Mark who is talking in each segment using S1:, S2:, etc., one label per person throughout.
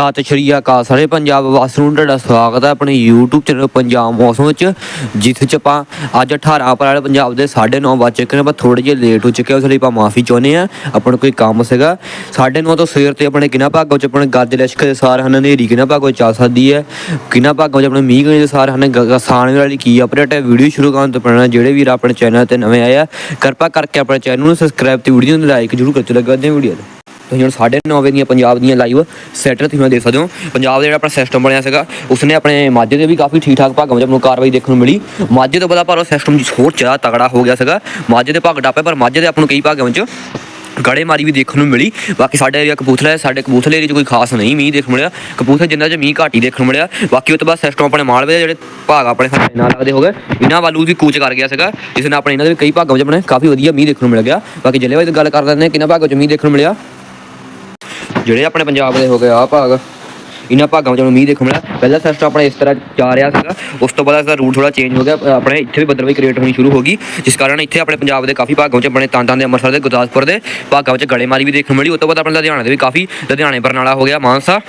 S1: ਸਤਿ ਸ਼੍ਰੀ ਅਕਾਲ ਸਾਰੇ ਪੰਜਾਬ ਵਾਸੀਆਂ ਨੂੰ ਤੁਹਾਡਾ ਸਵਾਗਤ ਹੈ ਆਪਣੇ YouTube ਚੈਨਲ ਪੰਜਾਬ ਮੌਸਮ ਵਿੱਚ ਜਿਸ 'ਚ ਆਪਾਂ ਅੱਜ 18 ਅਪ੍ਰੈਲ ਪੰਜਾਬ ਦੇ 9:30 ਵਜੇ ਚੁੱਕੇ ਨੇ, ਆਪਾਂ ਥੋੜੇ ਜਿਹਾ ਲੇਟ ਹੋ ਚੁੱਕੇ ਹਾਂ, ਉਸ ਲਈ ਆਪਾਂ ਮਾਫੀ ਚਾਹੁੰਦੇ ਆ ਆਪਣਾ ਕੋਈ ਕੰਮ ਸੀਗਾ। 9:30 ਤੋਂ ਸਵੇਰ ਤੇ ਆਪਣੇ ਕਿਨਾ ਭਾਗੋ ਚ ਆਪਣੇ ਗੱਜ ਲਸ਼ਕ ਦੇ ਸਾਰ ਹਨ, ਹਨੇਰੀ ਕਿਨਾ ਭਾਗੋ ਆ ਸਕਦੀ ਹੈ, ਕਿਨਾ ਭਾਗੋ ਚ ਆਪਣੇ ਮੀਂਹ ਗਣੇ ਦੇ ਸਾਰ ਹਨ ਗਸਾਨ ਵਾਲੀ ਕੀ ਅਪਡੇਟ ਹੈ ਵੀਡੀਓ ਸ਼ੁਰੂ ਕਰਨ ਤੋਂ ਪਹਿਲਾਂ ਜਿਹੜੇ ਵੀਰ ਆਪਣੇ ਚੈਨਲ ਤੇ ਨਵੇਂ ਆਏ ਆ, ਕਿਰਪਾ ਕਰਕੇ ਆਪਣੇ ਚੈਨਲ ਨੂੰ ਸਬਸਕ੍ਰਾਈਬ ਤੇ ਵੀਡੀਓ ਨੂੰ ਲਾਈਕ ਜ਼ਰੂਰ ਕਰ ਚੋ ਕਰਦੇ ਵੀਡੀਓ ਦਾ ਤੁਸੀਂ ਹੁਣ 9:30 ਵਜੇ ਦੀਆਂ ਪੰਜਾਬ ਦੀਆਂ ਲਾਈਵ ਸੈਟਰ ਤੁਸੀਂ ਦੇਖ ਸਕਦੇ ਹੋ। ਪੰਜਾਬ ਦਾ ਜਿਹੜਾ ਆਪਣਾ ਸਿਸਟਮ ਬਣਿਆ ਸੀਗਾ, ਉਸਨੇ ਆਪਣੇ ਮਾਝੇ ਦੇ ਵੀ ਕਾਫੀ ਠੀਕ ਠਾਕ ਭਾਗਾਂ ਵਿੱਚ ਆਪਾਂ ਨੂੰ ਕਾਰਵਾਈ ਦੇਖਣ ਨੂੰ ਮਿਲੀ। ਮਾਝੇ ਤੋਂ ਬਾਅਦ ਪਰ ਉਹ ਸਿਸਟਮ ਜੀ ਹੋਰ ਜ਼ਿਆਦਾ ਤਗੜਾ ਹੋ ਗਿਆ ਸੀਗਾ। ਮਾਝੇ ਦੇ ਭਾਗ ਡਾਪੇ ਪਰ ਮਾਝੇ ਦੇ ਆਪਾਂ ਨੂੰ ਕਈ ਭਾਗਾਂ ਵਿੱਚ ਗੜੇ ਮਾਰੀ ਵੀ ਦੇਖਣ ਨੂੰ ਮਿਲੀ। ਬਾਕੀ ਸਾਡੇ ਏਰੀਆ ਕਪੂਥਲਾ ਹੈ ਸਾਡੇ ਕਪੂਥਲੇ ਏਰੀਆ 'ਚ ਕੋਈ ਖਾਸ ਨਹੀਂ ਮੀਂਹ ਦੇਖਣ ਨੂੰ ਮਿਲਿਆ। ਕਪੂਥਲੇ ਜਿੰਨਾ 'ਚ ਮੀਂਹ ਘੱਟ ਹੀ ਦੇਖਣ ਨੂੰ ਮਿਲਿਆ। ਬਾਕੀ ਉਹ ਤੋਂ ਬਾਅਦ ਸਿਸਟਮ ਆਪਣੇ ਮਾਲਵੇ ਦੇ ਜਿਹੜੇ ਭਾਗ ਆਪਣੇ ਸਾਡੇ ਨਾਲ ਲੱਗਦੇ ਹੋ ਗਏ। ਇਹਨਾਂ ਵੱਲ ਵੀ ਕੂਚ ਕਰ ਗਿਆ ਸੀਗਾ, ਜਿਸ ਨਾਲ ਆਪਣੇ ਇਹਨਾਂ ਦੇ ਕਈ ਭਾਗਾਂ ਵਿੱਚ ਆਪਣੇ ਕਾਫੀ ਵਧੀਆ ਮੀਂਹ ਦੇਖਣ ਨੂੰ ਮਿਲ ਗਿਆ। ਬਾਕੀ ਜ਼ਿਲ੍ਹੇ ਦੀ ਗੱਲ ਕਰ ਲੈਂਦੇ ਹਾਂ, ਕਿੰਨਾ ਭਾਗਾਂ 'ਚ ਮੀਂਹ ਦੇਖਣ ਨੂੰ ਮਿਲਿਆ? ਜਿਹੜੇ ਆਪਣੇ ਪੰਜਾਬ ਦੇ ਹੋ ਗਏ ਆ ਭਾਗ। ਇਹਨਾਂ ਭਾਗਾਂ ਵਿੱਚ ਮੀਂਹ ਦੇਖਣ ਮਿਲਿਆ। ਪਹਿਲਾ ਸਿਸਟਮ ਆਪਣਾ ਇਸ ਤਰ੍ਹਾਂ ਜਾ ਰਿਹਾ ਸੀਗਾ। ਉਸ ਤੋਂ ਬਾਅਦ ਇਸਦਾ ਰੂਟ ਥੋੜਾ ਚੇਂਜ ਹੋ ਗਿਆ। ਆਪਣੇ ਇੱਥੇ ਵੀ ਬੱਦਲਵਾਈ ਕ੍ਰੀਏਟ ਹੋਣੀ ਸ਼ੁਰੂ ਹੋ ਗਈ। ਜਿਸ ਕਾਰਨ ਇੱਥੇ ਆਪਣੇ ਪੰਜਾਬ ਦੇ ਕਾਫੀ ਭਾਗਾਂ ਵਿੱਚ ਆਪਣੇ ਤਾਂਤਾਂ ਦੇ, ਅੰਮ੍ਰਿਤਸਰ ਦੇ, ਗੁਰਦਾਸਪੁਰ ਦੇ ਭਾਗਾਂ ਵਿੱਚ ਗੜੇਮਾਰੀ ਵੀ ਦੇਖਣ ਮਿਲੀ। ਉਸ ਤੋਂ ਬਾਅਦ ਆਪਣੇ ਲੁਧਿਆਣਾ ਦੇ ਵੀ ਕਾਫੀ, ਲੁਧਿਆਣੇ, ਬਰਨਾਲਾ ਹੋ ਗਿਆ, ਮਾਨਸਾ,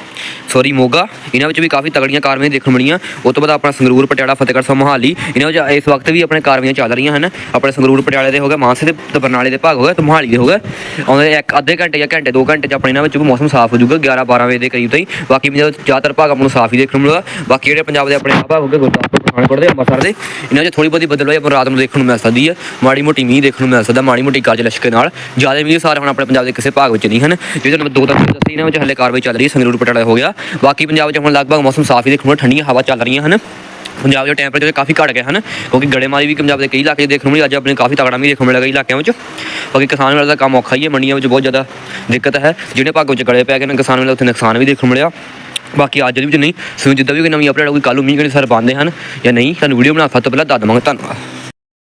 S1: ਸੋਰੀ, ਮੋਗਾ। ਇਹਨਾਂ ਵਿੱਚ ਵੀ ਕਾਫੀ ਤਗੜੀਆਂ ਕਾਰਵਾਈਆਂ ਦੇਖਣ ਮਿਲੀਆਂ। ਉਸ ਤੋਂ ਬਾਅਦ ਆਪਣਾ ਸੰਗਰੂਰ, ਪਟਿਆਲਾ, ਫਤਿਹਗੜ੍ਹ ਸਾਹਿਬ, ਮੋਹਾਲੀ। ਇਹਨਾਂ ਵਿੱਚ ਇਸ ਵਕਤ ਵੀ ਆਪਣੇ ਕਾਰਵਾਈਆਂ ਚੱਲ ਰਹੀਆਂ ਹਨ। ਆਪਣੇ ਸੰਗਰੂਰ, ਪਟਿਆਲੇ ਦੇ ਹੋ ਗਿਆ ਮਾਨਸੇ ਦੇ ਤੇ ਬਰਨਾਲੇ ਦੇ ਭਾਗ ਹੋ ਗਿਆ ਤੇ ਮੋਹਾਲੀ ਦੇ ਹੋ ਗਿਆ ਆਉਂਦੇ ਇੱਕ ਅੱਧੇ ਘੰਟੇ ਜਾਂ ਘੰਟੇ ਦੋ ਘੰਟੇ ਚ ਆਪਣੇ ਇਹਨਾਂ ਵਿੱਚ ਵੀ ਮੌਸਮ ਸਾਫ਼ ਹੋ ਜਾਊਗਾ 11 12 ਵਜੇ ਦੇ ਕਰੀਬ ਤਾਈਂ। ਬਾਕੀ ਪੰਜਾਬ ਜ਼ਿਆਦਾਤਰ ਭਾਗ ਆਪਾਂ ਨੂੰ ਸਾਫ਼ ਹੀ ਦੇਖਣ ਨੂੰ ਮਿਲੂਗਾ। ਬਾਕੀ ਜਿਹੜੇ ਪੰਜਾਬ ਦੇ ਆਪਣੇ ਭਾਗ ਹੋ ਗਏ ਗੁਰਦਾਸਪੁਰ, ਪਠਾਨਕੋਟ ਦੇ, ਅੰਮ੍ਰਿਤਸਰ ਦੇ, ਇਹਨਾਂ 'ਚ ਥੋੜੀ ਬਹੁਤੀ ਬਦਲਵਾਈ ਆਪਾਂ ਨੂੰ ਰਾਤ ਨੂੰ ਦੇਖਣ ਨੂੰ ਮਿਲ ਸਕਦੀ ਹੈ ਮਾੜੀ ਮੋਟੀ ਮੀਂਹ ਦੇਖਣ ਨੂੰ ਮਿਲ ਸਕਦਾ, ਮਾੜੀ ਮੋਟੀ ਗੱਜ ਲਸ਼ਕੇ ਨਾਲ। ਜ਼ਿਆਦਾ ਮੀਂਹ ਸਾਰੇ ਹੁਣ ਆਪਣੇ ਪੰਜਾਬ ਦੇ ਕਿਸੇ ਭਾਗ ਵਿੱਚ ਨਹੀਂ ਹਨ। ਜਿਹਦੇ ਤੁਹਾਨੂੰ ਦੋ ਤਿੰਨ ਦੱਸੀ ਇਹਨਾਂ ਵਿੱਚ ਹਲੇ ਕਾਰਵਾਈ ਚੱਲ ਰਹੀ ਹੈ ਸੰਗਰੂਰ ਪਟਿਆਲਾ ਹੋ ਗਿਆ। ਬਾਕੀ ਪੰਜਾਬ 'ਚ ਹੁਣ ਲਗਭਗ ਮੌਸਮ ਸਾਫ਼ ਹੀ ਦੇਖਣ ਨੂੰ ਠੰਡੀਆਂ ਹਵਾ ਚੱਲ ਰਹੀਆਂ ਹਨ। ਪੰਜਾਬ ਦੇ ਟੈਂਪਰੇਚਰ ਕਾਫੀ ਘਟ ਗਏ ਹਨ, ਕਿਉਂਕਿ ਗੜੇਮਾਰੀ ਵੀ ਪੰਜਾਬ ਦੇ ਕਈ ਇਲਾਕੇ 'ਚ ਦੇਖਣ ਨੂੰ ਮਿਲੀ, ਅੱਜ ਆਪਣੇ ਕਾਫੀ ਤਗੜਾ ਵੀ ਦੇਖਣ ਨੂੰ ਮਿਲਿਆ ਕਈ ਇਲਾਕਿਆਂ ਵਿੱਚ ਬਾਕੀ ਕਿਸਾਨ ਵਾਲਾ ਦਾ ਕੰਮ ਔਖਾ ਹੀ ਹੈ, ਮੰਡੀਆਂ ਵਿੱਚ ਬਹੁਤ ਜ਼ਿਆਦਾ ਦਿੱਕਤ ਹੈ। ਜਿਹੜੇ ਭਾਗਾਂ ਵਿੱਚ ਗੜੇ ਪੈ ਗਏ ਨੇ, ਕਿਸਾਨ ਵਾਲੇ ਉੱਥੇ ਨੁਕਸਾਨ ਵੀ ਦੇਖਣ ਨੂੰ ਮਿਲਿਆ। ਬਾਕੀ ਅੱਜ ਦੇ ਵਿੱਚ ਨਹੀਂ। ਸੋ ਜਿੱਦਾਂ ਵੀ ਕੋਈ ਨਵੀਂ ਅਪਡੇਟ ਹੋਊਗੀ ਕੱਲ੍ਹ ਨੂੰ ਮੀਂਹ ਕਿਹੜੇ ਸਰ ਪਾਉਂਦੇ ਹਨ ਜਾਂ ਨਹੀਂ, ਤੁਹਾਨੂੰ ਵੀਡੀਓ ਬਣਾ ਫਤ ਪਹਿਲਾਂ ਦੱਸ ਦਵਾਂਗਾ। ਧੰਨਵਾਦ।